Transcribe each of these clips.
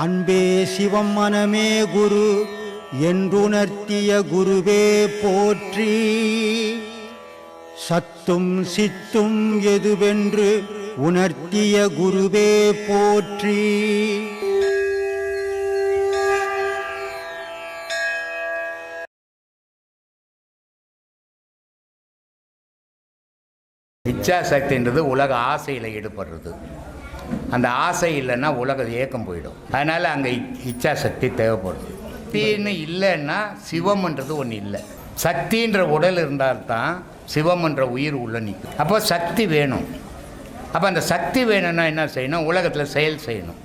அன்பே சிவம் மனமே குரு என்றுணர்த்திய குருவே போற்றி. சத்தும் சித்தும் எதுவென்று உணர்த்திய குருவே போற்றி. இச்சாசக்தின்றது உலக ஆசையில் ஈடுபடுறது. அந்த ஆசை இல்லைன்னா உலக ஏக்கம் போயிடும். அதனால் அங்கே இச்சா சக்தி தேவைப்படுது. சக்தின்னு இல்லைன்னா சிவம்ன்றது ஒன்று இல்லை. சக்தின்ற உடல் இருந்தால்தான் சிவம்ன்ற உயிர் உள்ள நிற்கும் அப்போ சக்தி வேணும். அப்போ அந்த சக்தி வேணும்னா என்ன செய்யணும்? உலகத்தில் செயல் செய்யணும்.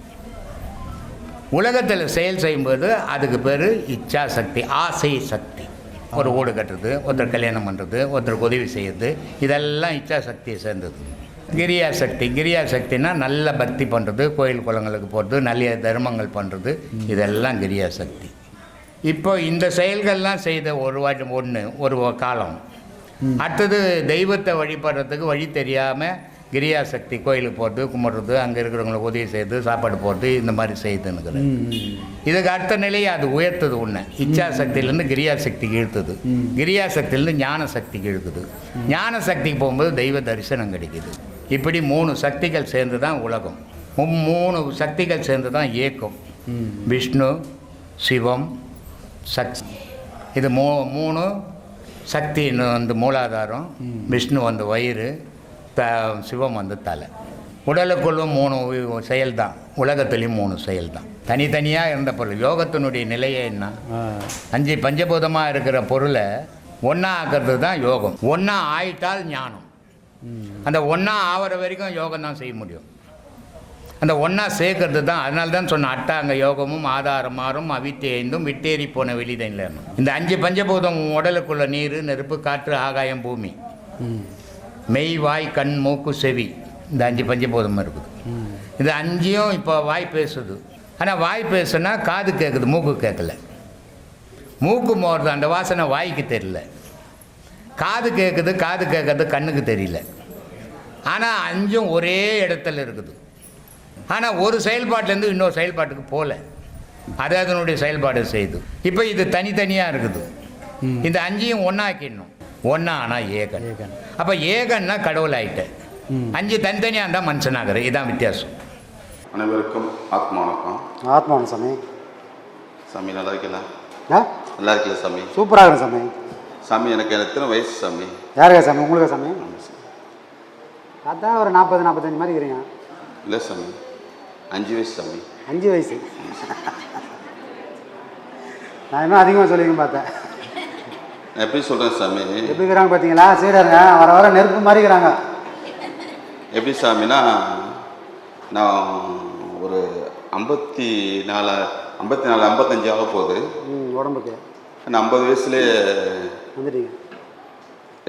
உலகத்தில் செயல் செய்யும்போது அதுக்கு பேர் இச்சா சக்தி ஆசை சக்தி. ஒரு வீடு கட்டுறது ஒருத்தர் கல்யாணம் பண்ணுறது ஒருத்தருக்கு உதவி செய்யறது இதெல்லாம் இச்சா சக்தியை சேர்ந்தது. கிரியா சக்தி கிரியா சக்தினா நல்ல பக்தி பண்ணுறது கோயில் குளங்களுக்கு போகிறது நல்ல தர்மங்கள் பண்ணுறது இதெல்லாம் கிரியா சக்தி இப்போ இந்த செயல்கள்லாம் செய்த ஒரு வாட்டி ஒன்று ஒரு காலம். அடுத்தது தெய்வத்தை வழிபடுறதுக்கு வழி தெரியாமல் கிரியா சக்தி கோயிலுக்கு போகிறது கும்பிட்றது அங்கே இருக்கிறவங்களுக்கு உதவி செய்யுது சாப்பாடு போட்டு இந்த மாதிரி செய்யுதுன்னு இதுக்கு அடுத்த நிலையை அது உயர்த்தது உன்னை இச்சா சக்தியிலேருந்து கிரியா சக்திக்கு இழுத்தது. கிரியா சக்தியிலேருந்து ஞான சக்திக்கு இழுக்குது. ஞான சக்திக்கு போகும்போது தெய்வ தரிசனம் கிடைக்குது. இப்படி மூணு சக்திகள் சேர்ந்து தான் உலகம் மூணு சக்திகள் சேர்ந்து தான் இயக்கம் விஷ்ணு சிவம் சக்தி இது மூ மூணு சக்தி வந்து மூலாதாரம். விஷ்ணு வந்து வயிறு த சிவம் வந்து தலை. உடலுக்குள்ளும் மூணு செயல் தான் உலகத்துலேயும் மூணு செயல் தான் தனித்தனியாக இருந்த பொருள். யோகத்தினுடைய நிலையே என்ன? அஞ்சு பஞ்சபூதமாக இருக்கிற பொருளை ஒன்றா ஆக்கிறது தான் யோகம். ஒன்றா ஆயிட்டால் ஞானம். அந்த ஒன்றா ஆகிற வரைக்கும் யோகம் தான் செய்ய முடியும். அந்த ஒன்றா சேர்க்கறது தான். அதனால தான் சொன்ன அட்டாங்க யோகமும் ஆதாரம் மாறும் விட்டேறி போன வெளிதன்ல இந்த அஞ்சு பஞ்சபூதம் உடலுக்குள்ள நீர் நெருப்பு காற்று ஆகாயம் பூமி. மெய் வாய் கண் மூக்கு செவி. இந்த அஞ்சு பஞ்சபூதம் இருக்குது. இது அஞ்சையும் இப்போ வாய் பேசுது. ஆனால் வாய் பேசுனா காது கேட்குது மூக்கு கேட்கல மூக்கு மோறது அந்த வாசனை வாய்க்கு தெரியல. காது கேட்குது காது கேட்கறது கண்ணுக்கு தெரியல. ஆனால் அஞ்சும் ஒரே இடத்துல இருக்குது. ஆனால் ஒரு செயல்பாட்டிலேருந்து இன்னொரு செயல்பாட்டுக்கு போகல அது அதனுடைய செயல்பாடு செய்யுது இப்போ இது தனித்தனியாக இருக்குது. இந்த அஞ்சையும் ஒன்றாக்கிடணும் ஒன்றா ஆனால் ஏகன். ஏகன். அப்போ ஏகன்னா கடவுள் ஆயிட்ட. அஞ்சு தனித்தனியாக இருந்தால் மனுஷனாகிற. இதுதான் வித்தியாசம். அனைவருக்கும் ஆத்மா வணக்கம் ஆத்மாவன் சாமி. சாமி நல்லா இருக்கல நல்லா இருக்கல சாமி? சூப்பராக சாமி. சாமி எனக்கு எத்தனை வயசு சாமி? யாருக்கா சாமி? உங்களுக்கு சாமி? அதான் ஒரு நாற்பது நாற்பத்தஞ்சு மாதிரி இருக்கிறீங்க. இல்லை சாமி. அஞ்சு வயசு சாமி. அஞ்சு வயசு. நான் இன்னும் அதிகமாக சொல்லிங்க பார்த்தேன். நான் எப்படி சொல்கிறேன் சாமி? எப்படி இருக்கிறாங்க பார்த்தீங்களா? சீடருங்க வர வர நெருப்பு மாதிரி இருக்கிறாங்க. எப்படி சாமினா நான் ஒரு ஐம்பத்தி நாலு ஐம்பத்தி நாலு ஐம்பத்தஞ்சு ஆக போகுது உடம்புக்கு. நான் ஐம்பது வயசுலேயே வந்துட்டீங்க.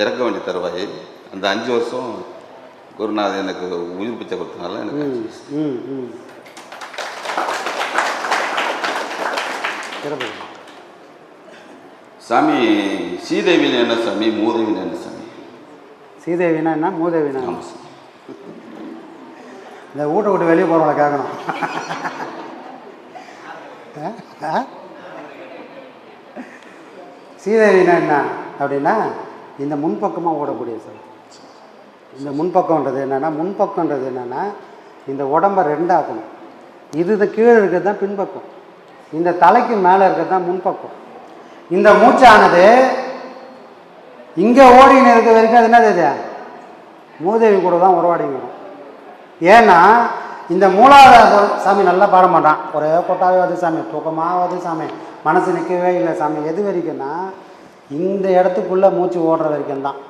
இறக்க வேண்டிய தருவாய் அந்த அஞ்சு வருஷம் குருநாதர் எனக்கு உயிர் பிச்சை கொடுத்தனால எனக்கு சாமி சீதேவின்னு என்ன சாமி மூதேவின்னு என்ன சாமி? சீதேவினா என்ன? மூதேவினா? ஆமாம் சாமி. இந்த வீட்டை விட்டு வெளியே போகிறவங்கள கேட்கணும்? சீதேவினா என்ன? அப்படின்னா இந்த முன்பக்கமாக ஓடக்கூடிய சக்தி இந்த முன்பக்கம்ன்றது என்னென்னா முன்பக்கம்ன்றது என்னென்னா இந்த உடம்பை ரெண்டாக்கணும். இது இந்த கீழே இருக்கிறது தான் பின்பக்கம். இந்த தலைக்கு மேலே இருக்கிறது தான் முன்பக்கம். இந்த மூச்சானது இங்கே ஓடின்னு இருக்க வரைக்கும் அது என்னது இது? மூதேவி கூட தான் உறவாடிங்க வரும். ஏன்னா இந்த மூலாதார சாமி நல்லா பாட மாட்டான். ஒரே கொட்டாவே வருது சாமி தூக்கமாக வருது சாமி. மனசு நிற்கவே இல்லை சாமி. எது வரைக்கும்னா இந்த இடத்துக்குள்ளே மூச்சு ஓடுற வரைக்கும் தான்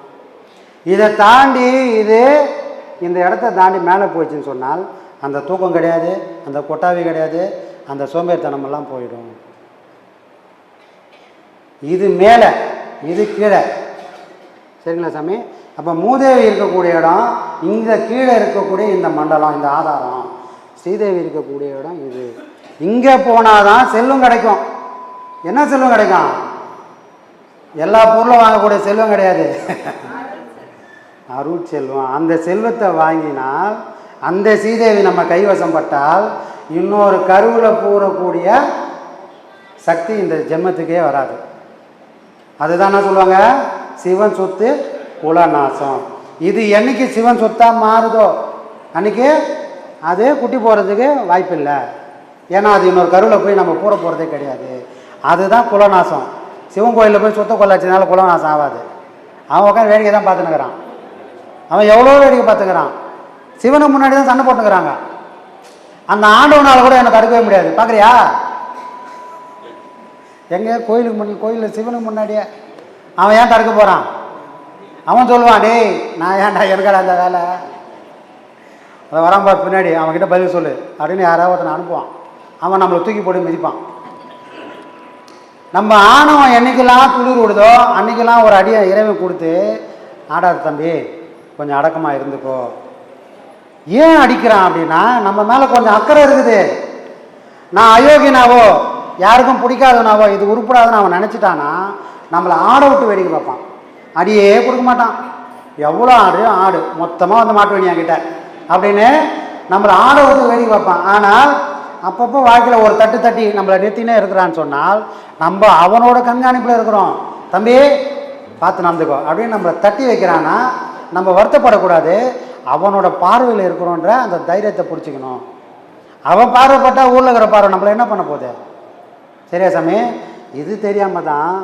இதை தாண்டி இது இந்த இடத்த தாண்டி மேலே போயிடுச்சுன்னு சொன்னால் அந்த தூக்கம் கிடையாது அந்த கொட்டாவி கிடையாது அந்த சோம்பேறித்தனமெல்லாம் போயிடும். இது மேலே இது கீழே. சரிங்களா சாமி? அப்போ மூதேவி இருக்கக்கூடிய இடம் இந்த கீழே இருக்கக்கூடிய இந்த மண்டலம் இந்த ஆதாரம். ஸ்ரீதேவி இருக்கக்கூடிய இடம் இது. இங்கே போனால் தான் செல்லும் கிடைக்கும். என்ன செல்வம் கிடைக்கும்? எல்லா பொருளும் வாங்கக்கூடிய செல்வம் கிடையாது. அருள் செல்வம். அந்த செல்வத்தை வாங்கினால் அந்த சீதேவி நம்ம கைவசம் பட்டால் இன்னொரு கருவில் பூரக்கூடிய சக்தி இந்த ஜென்மத்துக்கே வராது. அதுதான் என்ன சொல்லுவாங்க? சிவன் சொத்து குலநாசம். இது என்னைக்கு சிவன் சொத்தாக மாறுதோ? அன்னைக்கு அது குட்டி போகிறதுக்கு வாய்ப்பில்லை. ஏன்னா அது இன்னொரு கருவில் போய் நம்ம பூர போகிறதே கிடையாது. அதுதான் குலநாசம். சிவன் கோயிலில் போய் சொத்த கொள்ளாச்சினால குலநாசம் ஆகாது. அவன் உட்காந்து வேடிக்கை தான் பார்த்துனுக்குறான் அவன் எவ்வளோ வேடிக்கை பார்த்துக்கிறான்? சிவனுக்கு முன்னாடி தான் சண்டை போட்டுக்கிறாங்க. அந்த ஆண்டவனால் கூட என்னை தடுக்கவே முடியாது. பார்க்குறியா? எங்கே? கோயிலுக்கு முன்னாடி கோயிலில் சிவனுக்கு முன்னாடியே. அவன் ஏன் தடுக்க போகிறான் அவன் சொல்லுவான் டேய் நான் ஏன்டா எனக்கடா அந்த வேலை? அதை வரான் பின்னாடி. அவன்கிட்ட பதில் சொல்லு. அப்படின்னு யாராவது ஒருத்தனை அனுப்புவான். அவன் நம்மளை தூக்கி போட்டு மிதிப்பான். நம்ம ஆணவம் என்னைக்கெல்லாம் துளிர் விடுதோ அன்னைக்கெல்லாம் ஒரு அடியை இறைவன் கொடுத்து ஆடாது தம்பி கொஞ்சம் அடக்கமாக இருந்துக்கோ. ஏன் அடிக்கிறான் அப்படின்னா நம்ம மேலே கொஞ்சம் அக்கறை இருக்குது. நான் அயோக்கியனாவோ யாருக்கும் பிடிக்காதவனாவோ இது உருப்படாதுன்னு அவன் நினச்சிட்டானா நம்மளை ஆடை விட்டு வேடிக்கை பார்ப்பான். அடியே கொடுக்க மாட்டான். எவ்வளோ ஆடு? ஆடு. மொத்தமாக வந்து மாட்டு வேணி என்கிட்ட. அப்படின்னு நம்மளை ஆடை விட்டு வேடிக்கை பார்ப்பான். ஆனால் அப்பப்போ வாழ்க்கையில் ஒரு தட்டு தட்டி நம்மளை நிறுத்தினே இருக்கிறான்னு சொன்னால் நம்ம அவனோட கண்காணிப்பில் இருக்கிறோம். தம்பி பார்த்து நடந்துக்கோ. அப்படின்னு நம்மளை தட்டி வைக்கிறான்னா நம்ம வருத்தப்படக்கூடாது. அவனோட பார்வையில் இருக்கிறோன்ற அந்த தைரியத்தை பிடிச்சிக்கணும். அவன் பார்வைப்பட்டால் ஊரில் இருக்கிற பார்வை நம்மளை என்ன பண்ண போகுது? சரியா சாமி? இது தெரியாமல் தான்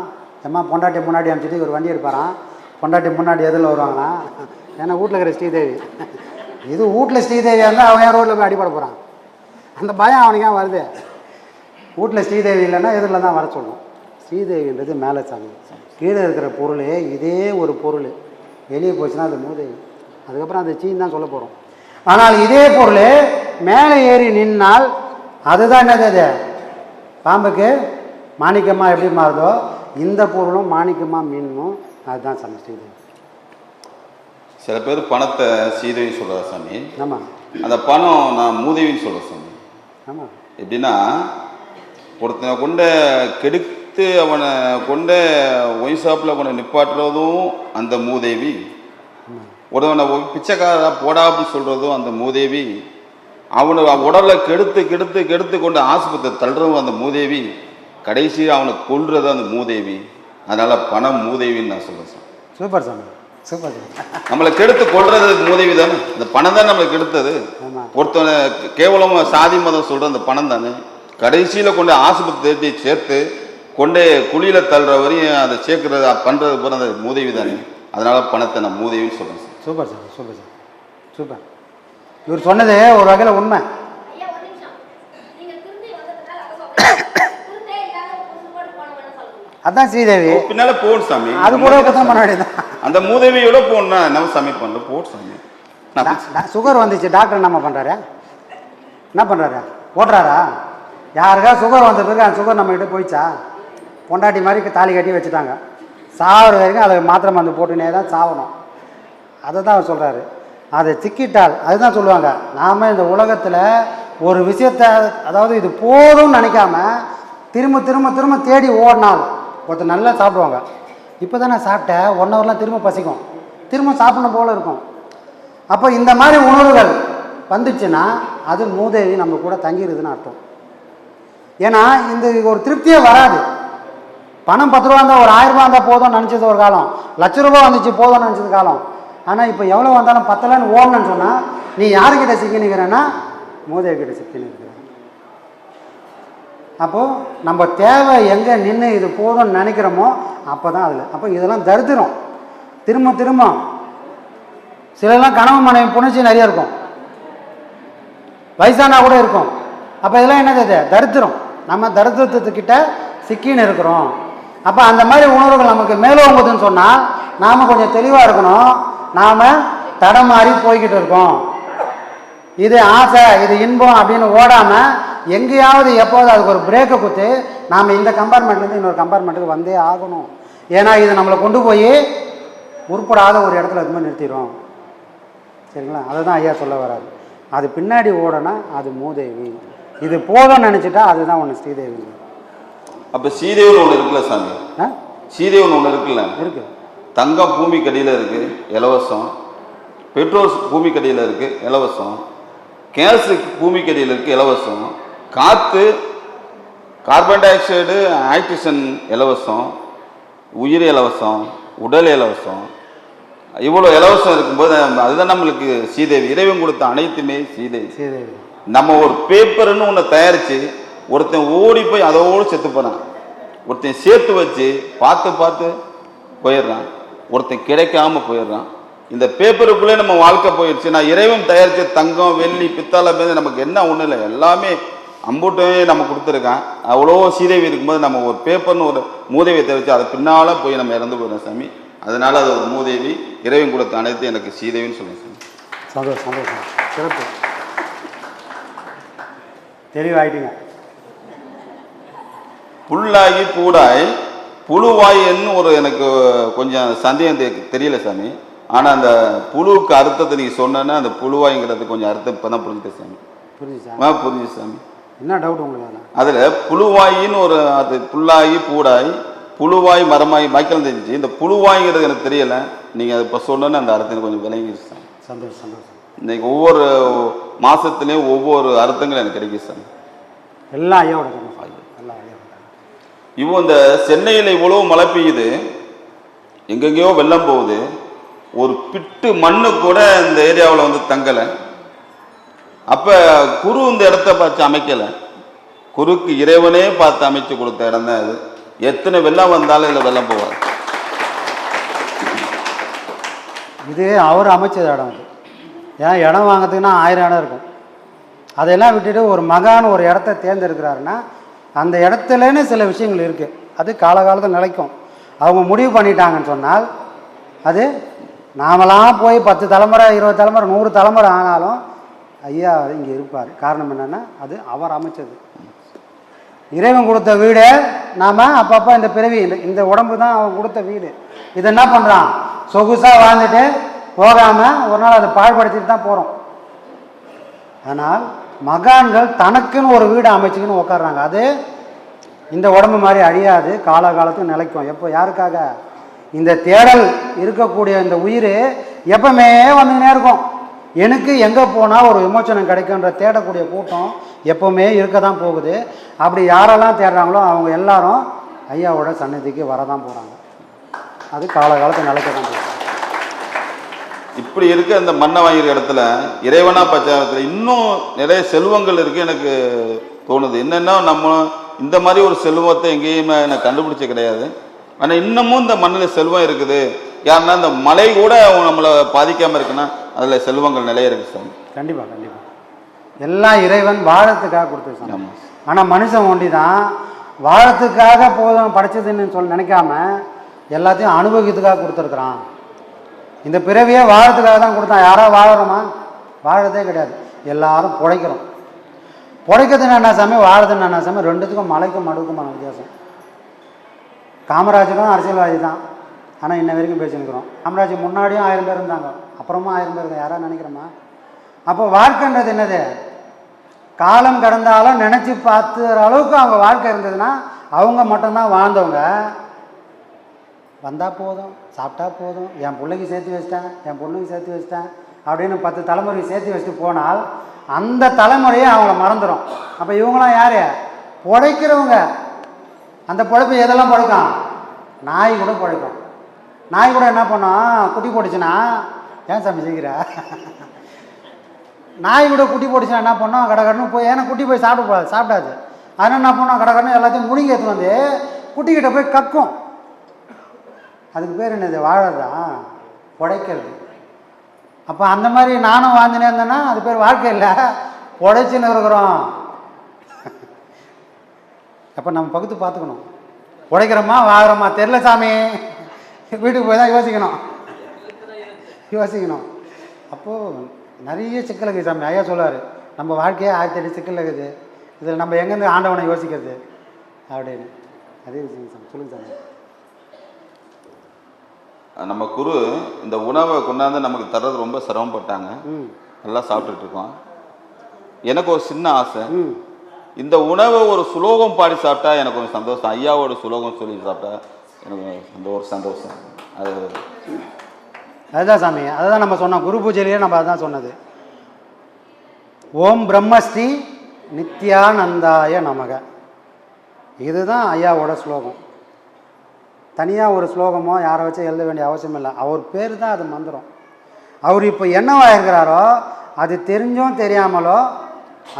ஏம்மா பொண்டாட்டி முன்னாடி அனுப்பிச்சிட்டு ஒரு வண்டி எடுப்பாரான் பொண்டாட்டி முன்னாடி எதில் வருவாங்களாம் ஏன்னா வீட்டில் இருக்கிற ஸ்ரீதேவி. இது வீட்டில் ஸ்ரீதேவியாக இருந்தால் அவன் ஏன் ரோட்டில் போய் அடிபட போகிறான் அந்த பயம் அவனுக்கு ஏன் வருது? வீட்டில் ஸ்ரீதேவி இல்லைன்னா எதிரில் தான் வர சொல்லணும் ஸ்ரீதேவின்றது மேலே சாமி. கீழே இருக்கிற பொருள் இதே ஒரு பொருள். வெளியே போச்சுன்னா அது மூதேவி. அதுக்கப்புறம் அந்த சீன் தான் சொல்ல போகிறோம் ஆனால் இதே பொருள் மேலே ஏறி நின்னால் அதுதான் என்னது அது? பாம்புக்கு மாணிக்கமாக எப்படி மாறுதோ இந்த பொருளும் மாணிக்கமாக மீனும் அதுதான் சாமி ஸ்ரீதேவி. சில பேர் பணத்தை சீதைன்னு சொல்கிறா சாமி. ஆமாம் அந்த பணம் நான் மூதேவின்னு சொல்கிறேன் சாமி. எப்படின்னா ஒருத்தனை கொண்டு கெடுத்து அவனை கொண்டு ஒயின் ஷாப்பில் கொண்டு நிப்பாட்டுறதும் அந்த மூதேவி. ஒருவனை பிச்சைக்கார போடா அப்படின்னு சொல்கிறதும் அந்த மூதேவி. அவனை உடலை கெடுத்து கெடுத்து கெடுத்து கொண்டு ஆஸ்பத்திரி தள்ளுறதும் அந்த மூதேவி. கடைசி அவனை கொல்றது அந்த மூதேவி. அதனால் பணம் மூதேவின்னு நான் சொல்லுவேன் சார். சூப்பர் சாமி. சூப்பர் நம்மளை கெடுத்து கொள்றது மூதேவி தானே இந்த பணம் தான் நம்மளை கெடுத்தது. ஆமாம் ஒருத்தனை கேவலம் சாதி மதம் சொல்ற அந்த பணம் தானே? கடைசியில் கொண்டு ஆஸ்பத்திரி தேடி சேர்த்து கொண்டே குழியில தள்ளுற வரையும் அதை சேர்க்கறது பண்றது பூரா அந்த மூதேவி தானே? அதனால பணத்தை நான் மூதேவின்னு சொல்றேன் sir. Super sir super sir. Super. இவர் சொன்னது ஒரு வகையில் உண்மை. அதான் ஸ்ரீதேவி. பின்னால போன் சாமி. அது கூட பண்ண வேண்டியதுதான் அந்த மூதேவியோட போனா நம்ம சமையல் பண்ணல போட்டு சாமி சுகர் வந்துச்சு. டாக்டர் என்ன பண்ணுறாரு என்ன பண்ணுறாரு ஓட்டுறாரா? யாருக்கா சுகர் வந்த பிறகு அந்த சுகர் நம்மகிட்ட போயிடுச்சா பொண்டாட்டி மாதிரி தாலி கட்டி வச்சுட்டாங்க. சாகிற வரைக்கும் அதை மாத்திரை மருந்து போட்டுனே தான் சாகணும் அதை தான் அவர் சொல்கிறாரு அதை சிக்கிட்டால் அதுதான் சொல்லுவாங்க. நாம் இந்த உலகத்தில் ஒரு விஷயத்தை அதாவது இது போதும்னு நினைக்காம திரும்ப திரும்ப திரும்ப தேடி ஓடினால் ஒருத்தர் நல்லா சாப்பிடுவாங்க. இப்போ தான் நான் சாப்பிட்டேன் ஒன் ஹவர்லாம் திரும்ப பசிக்கும். திரும்ப சாப்பிடணும் போல இருக்கும். அப்போ இந்த மாதிரி உணர்வுகள் வந்துச்சுன்னா அது மூதேவி நம்ம கூட தங்கிடுதுன்னு அர்த்தம். ஏன்னா இந்த ஒரு திருப்தியே வராது. பணம் பத்து ரூபா இருந்தால் ஒரு ஆயிரம் ரூபா இருந்தால் போதும்னு நினச்சது ஒரு காலம். லட்ச ரூபா வந்துச்சு போதும்னு நினச்சது காலம். ஆனால் இப்போ எவ்வளோ வந்தாலும் பத்தலன்னு ஓடணும்னு சொன்னால் நீ யாருக்கிட்ட சிக்கினுக்கிறேன்னா மூதேவி கிட்ட அப்போது நம்ம தேவை எங்கே நின்று இது போதும்னு நினைக்கிறோமோ அப்போ தான் அதில். அப்போ இதெல்லாம் தருத்திரம். திரும்ப திரும்ப சிலலாம் கணவன் மனைவி புணர்ச்சி நிறைய இருக்கும். வயசானா கூட இருக்கும். அப்போ இதெல்லாம் என்னது தரித்திரம். நம்ம தரித்திரத்துக்கிட்ட சிக்கின்னு இருக்கிறோம். அப்போ அந்த மாதிரி உணர்வுகள் நமக்கு மேலோங்குதுன்னு சொன்னால் நாம் கொஞ்சம் தெளிவாக இருக்கணும். நாம் தடமாறி போய்கிட்டு இருக்கோம். இது ஆசை இது இன்பம் அப்படின்னு ஓடாமல் எங்கேயாவது எப்போது அதுக்கு ஒரு பிரேக்கை குத்து நாம் இந்த கம்பார்ட்மெண்ட்லேருந்து இன்னொரு கம்பார்ட்மெண்ட்டுக்கு வந்தே ஆகணும். ஏன்னா இது நம்மளை கொண்டு போய் உருப்படாத ஒரு இடத்துல இது மாதிரி நிறுத்திடும் சரிங்களா? அதை தான் ஐயா சொல்ல வராது அது பின்னாடி ஓடனா அது மூதேவி. இது போதும்னு நினச்சிட்டா அதுதான் ஒன்று ஸ்ரீதேவி. அப்ப சீதேவன் ஒண்ணு இருக்குல்ல சாமி? சீதேவன் ஒண்ணு இருக்குல்ல? இருக்கு. தங்கம் பூமி கடியில இருக்கு இலவசம். பெட்ரோல் பூமி கடியில இருக்கு இலவசம். கேஸு பூமிக்கடியில் இருக்கு இலவசம். காற்று கார்பன் டை ஆக்சைடு ஆக்சிஜன் இலவசம் உயிர் இலவசம் உடல் இலவசம் இவ்வளோ இலவசம் இருக்கும்போது அதுதான் நம்மளுக்கு சீதேவி இறைவன் கொடுத்த அனைத்துமே சீதேவி சீதேவி நம்ம ஒரு பேப்பர்னு ஒன்று தயாரித்து ஒருத்தன் ஓடி போய் அதோடு செத்து போனான் ஒருத்தன் சேர்த்து வச்சு பார்த்து பார்த்து போயிடுறான். ஒருத்தன் கிடைக்காம போயிடுறான். இந்த பேப்பருக்குள்ளே நம்ம வாழ்க்கை போயிடுச்சு நான் இறைவன் தயாரித்த தங்கம் வெள்ளி பித்தாளை பேருந்து நமக்கு என்ன ஒன்றும் இல்லை எல்லாமே அம்புட்டமே நம்ம கொடுத்துருக்கான். அவ்வளோ சீதேவி இருக்கும்போது நம்ம ஒரு பேப்பர்னு ஒரு மூதேவியை தயாரிச்சு அதை பின்னால் போய் நம்ம இறந்து போயிடும் சாமி. அதனால அது ஒரு மூதேவி இறைவன் கொடுத்த அனைத்து எனக்கு சீதேவின்னு சொல்லுவேன் சாமி. சந்தோஷம் சந்தோஷம். சிறப்பு. தெளிவாயிட்டீங்க. புல்லாகி பூடாய் புழுவாயின்னு ஒரு எனக்கு கொஞ்சம் சந்தேகம் தெரியல சாமி. ஆனால் அந்த புழுவுக்கு அர்த்தத்தை நீங்கள் சொன்னேன்னா அந்த புழுவாய்ங்கிறது கொஞ்சம் அர்த்தம் இப்போ தான் புரிஞ்சுட்டேன் சாமி. புரிஞ்சுச்சா ஆ புரிஞ்சு சாமி. என்ன டவுட் உங்களுக்கு அதில்? புழுவாயின்னு ஒரு அது புல்லாகி பூடாய் புழுவாய் மரமாய் மைக்கேல் தெரிஞ்சு இந்த புழுவாய்ங்கிறது எனக்கு தெரியல. நீங்கள் அதை இப்போ சொன்னோன்னு அந்த அர்த்தம் கொஞ்சம் விளங்கிடுச்சு சாமி சந்தோஷம் சந்தோஷம். இன்னைக்கு ஒவ்வொரு மாதத்துலேயும் ஒவ்வொரு அர்த்தங்கள் எனக்கு கிடைக்குது சாமி எல்லாம் ஐயாவோட சந்தோஷம் எல்லாம் ஐயாவோட இவன் இந்த சென்னையில் இவ்வளோ மழை பெய்யுது. எங்கெங்கேயோ வெள்ளம் போகுது. ஒரு பிட்டு மண்ணு கூட இந்த ஏரியாவில் வந்து தங்கலை. அப்போ குரு இந்த இடத்த பார்த்து அமைக்கலை. குருக்கு இறைவனே பார்த்து அமைச்சு கொடுத்த இடம் தான் அது. எத்தனை வெள்ளம் வந்தாலும் இதில் வெள்ளம் போவார் இது அவர் அமைச்சது இடம் அது. ஏன் இடம் வாங்கிறதுக்குன்னா ஆயிரம் இடம் இருக்கும். அதெல்லாம் விட்டுட்டு ஒரு மகான் ஒரு இடத்த தேர்ந்தெடுக்கிறாருன்னா அந்த இடத்துலன்னு சில விஷயங்கள் இருக்குது அது காலகாலத்தில் நிலைக்கும். அவங்க முடிவு பண்ணிட்டாங்கன்னு சொன்னால் அது நாமெல்லாம் போய் பத்து தலைமுறை இருபது தலைமுறை நூறு தலைமுறை ஆனாலும் ஐயா இங்கே இருப்பார். காரணம் என்னென்னா அது அவர் அமைச்சது. இறைவன் கொடுத்த வீடு நாம் அப்பப்போ இந்த பிறவி இந்த இந்த உடம்பு தான் அவன் கொடுத்த வீடு. இதை என்ன பண்ணுறான் சொகுசாக வாழ்ந்துட்டு போகாமல் ஒரு நாள் அதை பாழ்படுத்திட்டு தான் போகிறோம் ஆனால் மகான்கள் தனக்குன்னு ஒரு வீடு அமைச்சுக்கின்னு உட்கார்றாங்க அது இந்த உடம்பு மாதிரி அழியாது. காலகாலத்துக்கு நிலைக்கும். எப்போ யாருக்காக? இந்த தேடல் இருக்கக்கூடிய இந்த உயிர் எப்பவுமே வந்துக்கினே இருக்கும். எனக்கு எங்கே போனால் ஒரு விமோச்சனம் கிடைக்குன்ற தேடக்கூடிய கூட்டம் எப்போவுமே இருக்க தான் போகுது. அப்படி யாரெல்லாம் தேடுறாங்களோ அவங்க எல்லாரும் ஐயாவோட சன்னதிக்கு வரதான் போகிறாங்க அது காலகாலத்தை நிலைக்க தான் இப்படி இருக்க இந்த மண்ணை வாங்கிற இடத்துல இறைவனா பச்சாரத்தில் இன்னும் நிறைய செல்வங்கள் இருக்கு எனக்கு தோணுது. என்னென்னா நம்ம இந்த மாதிரி ஒரு செல்வத்தை எங்கேயுமே எனக்கு கண்டுபிடிச்ச கிடையாது. ஆனால் இன்னமும் இந்த மண்ணில் செல்வம் இருக்குது. யாருன்னா இந்த மலை கூட நம்மளை பாதிக்காமல் இருக்குன்னா அதில் செல்வங்கள் நிறைய இருக்கு சாமி. கண்டிப்பாக கண்டிப்பாக எல்லாம் இறைவன் வாழத்துக்காக கொடுத்தது சாமி. ஆமா. ஆனால் மனுஷன் ஒண்டி தான் வாழத்துக்காக போதும் படைச்சதுன்னு சொல்லி நினைக்காம எல்லாத்தையும் அனுபவிக்கிறதுக்காக கொடுத்துருக்குறான். இந்த பிறவியே வாழறதுக்காக தான் கொடுத்தான். யாரோ வாழறோமா? வாழறதே கிடையாது. எல்லாரும் பிழைக்கிறோம் பிழைக்கிறதுன்னு என்ன சாமி? வாழறதுன்னு என்ன சாமி? ரெண்டுத்துக்கும் மலைக்கும் மடுக்குமான வித்தியாசம். காமராஜரும் அரசியல்வாதி தான். ஆனால் இன்ன வரைக்கும் பேசினுக்கிறோம். காமராஜ் முன்னாடியும் ஆயிரம் பேர் இருந்தாங்க. அப்புறமா ஆயிரம் பேர் இருந்தாங்க. யாராவது நினைக்கிறோமா அப்போ வாழ்க்கைன்றது என்னது? காலம் கடந்தாலும் நினச்சி பார்த்துற அளவுக்கு அவங்க வாழ்க்கை இருந்ததுன்னா அவங்க மட்டும்தான் வாழ்ந்தவங்க. வந்தால் போதும். சாப்பிட்டா போதும். என் பிள்ளைக்கு சேர்த்து வச்சிட்டேன். என் பொண்ணுக்கு சேர்த்து வச்சிட்டேன். அப்படின்னு பத்து தலைமுறைக்கு சேர்த்து வச்சுட்டு போனால் அந்த தலைமுறையை அவங்கள மறந்துடும் அப்போ இவங்களாம் யார்? பிழைக்கிறவங்க அந்த பிழைப்பு எதெல்லாம் பழக்கம் நாய் கூட பழக்கம் நாய் கூட என்ன பண்ணும் குட்டி போட்டுச்சுன்னா ஏன் சாமி செய்கிற நாய் கூட குட்டி போட்டுச்சுன்னா என்ன பண்ணோம்? கடை போய் ஏன்னா குட்டி போய் சாப்பிட போகாது சாப்பிடாது. அதனால் என்ன பண்ணோம்? கடை எல்லாத்தையும் முடிங்க எடுத்து வந்து குட்டிக்கிட்ட போய் கக்கும். அதுக்கு பேர் என்னது? வாழறதா உடைக்கிறது அப்போ அந்த மாதிரி நானும் வாழ்ந்துனே இருந்தேன்னா அது பேர் வாழ்க்கை இல்லை. உடைச்சின்னு இருக்கிறோம். அப்போ நம்ம பகுத்து பார்த்துக்கணும். உடைக்கிறோமா வாங்குறோமா? தெரில சாமி. வீட்டுக்கு போய் தான் யோசிக்கணும். யோசிக்கணும். அப்போது நிறைய சிக்கல் இருக்குது சாமி. ஐயா சொல்லுவார் நம்ம வாழ்க்கையே ஆயிரத்தி எட்டு சிக்கல் இருக்குது. இதில் நம்ம எங்கேருந்து ஆண்டவனை யோசிக்கிறது? அப்படின்னு. அதே விஷயம் சாமி. சொல்லுங்கள் சாமி. நம்ம குரு இந்த உணவை கொண்டாந்து நமக்கு தர்றது ரொம்ப சிரமப்பட்டாங்க. நல்லா சாப்பிட்டுட்டு இருக்கோம். எனக்கு ஒரு சின்ன ஆசை. இந்த உணவை ஒரு சுலோகம் பாடி சாப்பிட்டா எனக்கு கொஞ்சம் சந்தோஷம். ஐயாவோட சுலோகம் சொல்லி சாப்பிட்டா எனக்கு அந்த ஒரு சந்தோஷம். அது அதுதான் சாமி. அதுதான் நம்ம சொன்னோம். குரு பூஜையிலேயே நம்ம அதான் சொன்னது. ஓம் பிரம்மஸ்ரீ நித்யானந்தாய நமக. இதுதான் ஐயாவோட ஸ்லோகம். தனியாக ஒரு ஸ்லோகமோ யாரை வச்சு எழுத வேண்டிய அவசியம் இல்லை. அவர் பேர் தான் அது மந்திரம். அவர் இப்போ என்னவாக இருக்கிறாரோ அது தெரிஞ்சும் தெரியாமலோ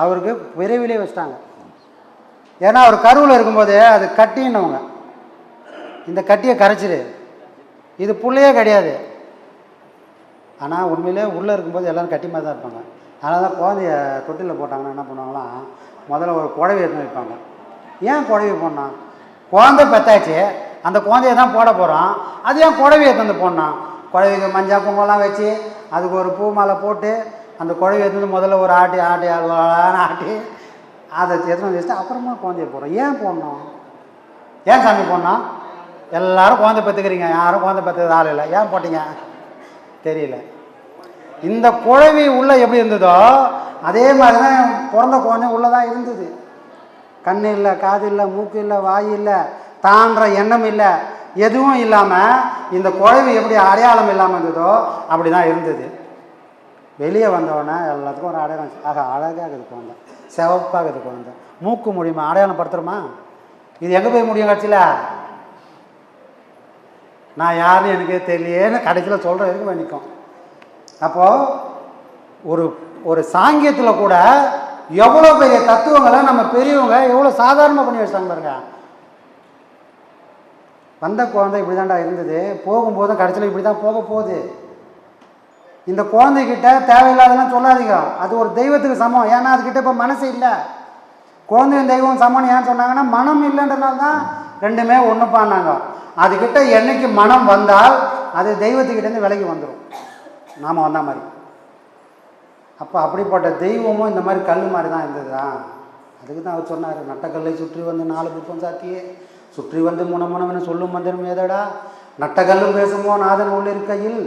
அவருக்கு விரைவிலே வச்சிட்டாங்க. ஏன்னா அவர் கருவில் இருக்கும்போது அது கட்டின்னவங்க இந்த கட்டியை கரைச்சிரு இது புள்ளையே கிடையாது. ஆனால் உண்மையிலே உள்ளே இருக்கும்போது எல்லோரும் கட்டி மாதிரி தான் இருப்பாங்க. அதனால தான் குழந்தைய தொட்டிலில் போட்டாங்கன்னா என்ன பண்ணுவாங்களாம் முதல்ல ஒரு குழவி எடுத்து வைப்பாங்க. ஏன் குழவி போடணும்? குழந்தை பெத்தாச்சு. அந்த குழந்தைய தான் போட போகிறோம் அது ஏன் குழவி எடுத்து வந்து போடணும்? குழவிக்கு மஞ்சள் குங்குமம்லாம் வச்சு அதுக்கு ஒரு பூ மாலை போட்டு அந்த குழவி எடுத்து வந்து முதல்ல ஒரு ஆட்டி ஆட்டி ஆடுவான்னு ஆட்டி அதை எடுத்து வந்து வச்சுட்டு அப்புறமா குழந்தைய போடுறோம். ஏன் போடணும்? ஏன் சாமி போடணும்? எல்லாரும் குழந்தை பெற்றுக்கிறீங்க யாரும் குழந்தை பெற்றுக்கிறது ஆள் இல்லை. ஏன் போட்டீங்க? தெரியல. இந்த குழவி உள்ளே எப்படி இருந்ததோ அதே மாதிரி தான் பிறந்த குழந்தை உள்ளே தான் இருந்தது. கண் இல்லை காது இல்லை மூக்கு இல்லை வாய் இல்லை தான்ற எண்ணம் இல்லை. எதுவும் இல்லாமல் இந்த குழவி எப்படி அடையாளம் இல்லாமல் இருந்ததோ அப்படி தான் இருந்தது. வெளியே வந்தவொடனே எல்லாத்துக்கும் ஒரு அடையாளம் ஆக அழகாக இருக்குது குழந்தை. சிவப்பாக இருக்குது குழந்தை. மூக்கு முடியுமா அடையாளம் படுத்துருமா? இது எங்கே போய் முடியும் கட்சியில்? நான் யாருன்னு எனக்கு தெரியலேன்னு கடைசியில் சொல்கிற வரைக்கும் நிற்கும் அப்போது ஒரு ஒரு சாங்கியத்தில் கூட எவ்வளோ பெரிய தத்துவங்களை நம்ம பெரியவங்க எவ்வளோ சாதாரணமாக பண்ணி வச்சாங்க பாருங்க. வந்த குழந்தை இப்படி தான்டா இருந்தது. போகும்போதும் கடைசியில் இப்படி தான் போக போகுது. இந்த குழந்தைகிட்ட தேவையில்லாதெல்லாம் சொல்லாதீங்க. அது ஒரு தெய்வத்துக்கு சமம். ஏன்னா அதுக்கிட்ட இப்போ மனசு இல்லை. குழந்தையும் தெய்வம் சமம்னு ஏன் சொன்னாங்கன்னா மனம் இல்லைன்றனால தான் ரெண்டுமே ஒன்று அதுக்கிட்ட என்னைக்கு மனம் வந்தால் அது தெய்வத்துக்கிட்டேருந்து விலகி வந்துடும் நாம் வந்த மாதிரி. அப்போ அப்படிப்பட்ட தெய்வமும் இந்த மாதிரி கல் மாதிரி தான் இருந்ததா அதுக்கு தான் அவர் சொன்னார் நட்டக்கல்லை சுற்றி வந்து நாலு புத்தம் சாத்தியே. சுற்றி வந்து முனமுனவன சொல்லும் மந்திரம் ஏதடா? நட்டக்கல்லும் பேசுமோ நாதன் உள்ளிருக்கையில்?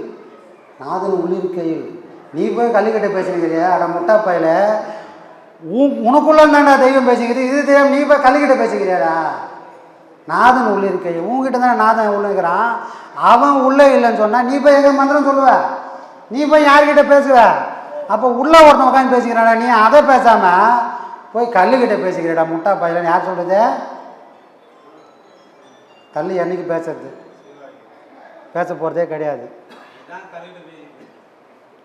நாதன் உள்ளிருக்கையில். நீ போய் கல்லுக்கிட்ட பேசுனீங்களே அட முட்டா பையில. உன் உனக்குள்ள தான்டா தெய்வம் பேசிக்கிறது இது தெய்வம் நீ போய் கல்லுக்கிட்ட பேசிக்கிறியாடா. நாதன் உள்ளே இருக்க உங்ககிட்ட தானே நாதன் உள்ளே இருக்கிறான். அவன் உள்ளே இல்லைன்னு சொன்னால் நீ போய் எங்கே மந்திரம் சொல்லுவ. நீ போய் யார்கிட்ட பேசுவ? அப்போ உள்ள ஒருத்தன் உட்காந்து பேசிக்கிறாடா நீ? அதை பேசாமல் போய் கல்லுக்கிட்ட பேசிக்கிறடா முட்டா பையலன்னு யார் சொல்கிறது கல் என்னைக்கு பேசுறது? பேச போகிறதே கிடையாது.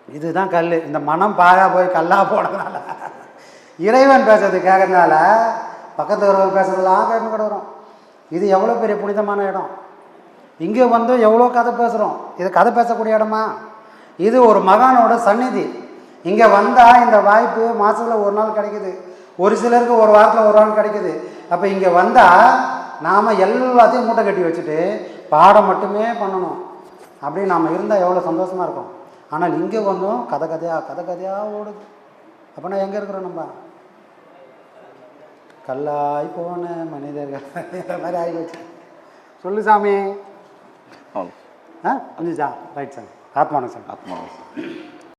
இதுதான் கல் இந்த மனம் பாழா போய் கல்லா போனதுனால. இறைவன் பேசுறது கேட்கறதுனால பக்கத்து ஒருவர் பேசுறதெல்லாம் கூட வரும் இது எவ்வளோ பெரிய புனிதமான இடம்? இங்கே வந்து எவ்வளோ கதை பேசுகிறோம் இது கதை பேசக்கூடிய இடமா? இது ஒரு மகானோட சந்நிதி. இங்கே வந்தால் இந்த வாய்ப்பு மாதத்தில் ஒரு நாள் கிடைக்குது. ஒரு சிலருக்கு ஒரு வாரத்தில் ஒரு நாள் கிடைக்குது. அப்போ இங்கே வந்தால் நாம் எல்லாத்தையும் மூட்டை கட்டி வச்சுட்டு பாடம் மட்டுமே பண்ணணும். அப்படி நாம் இருந்தால் எவ்வளோ சந்தோஷமாக இருக்கும். ஆனால் இங்கே வந்தோம் கதை கதையாக கதை கதையாக ஓடுது. அப்போனா எங்கே இருக்கிறோம் நம்ம? கல்லாய் போன மனிதர்கள். மாதிரி ஆகிடுச்சு சொல்லு சாமி. ஆ புரிஞ்சுச்சா ரைட் சார் ஆத்மானம் சார் ஆத்மா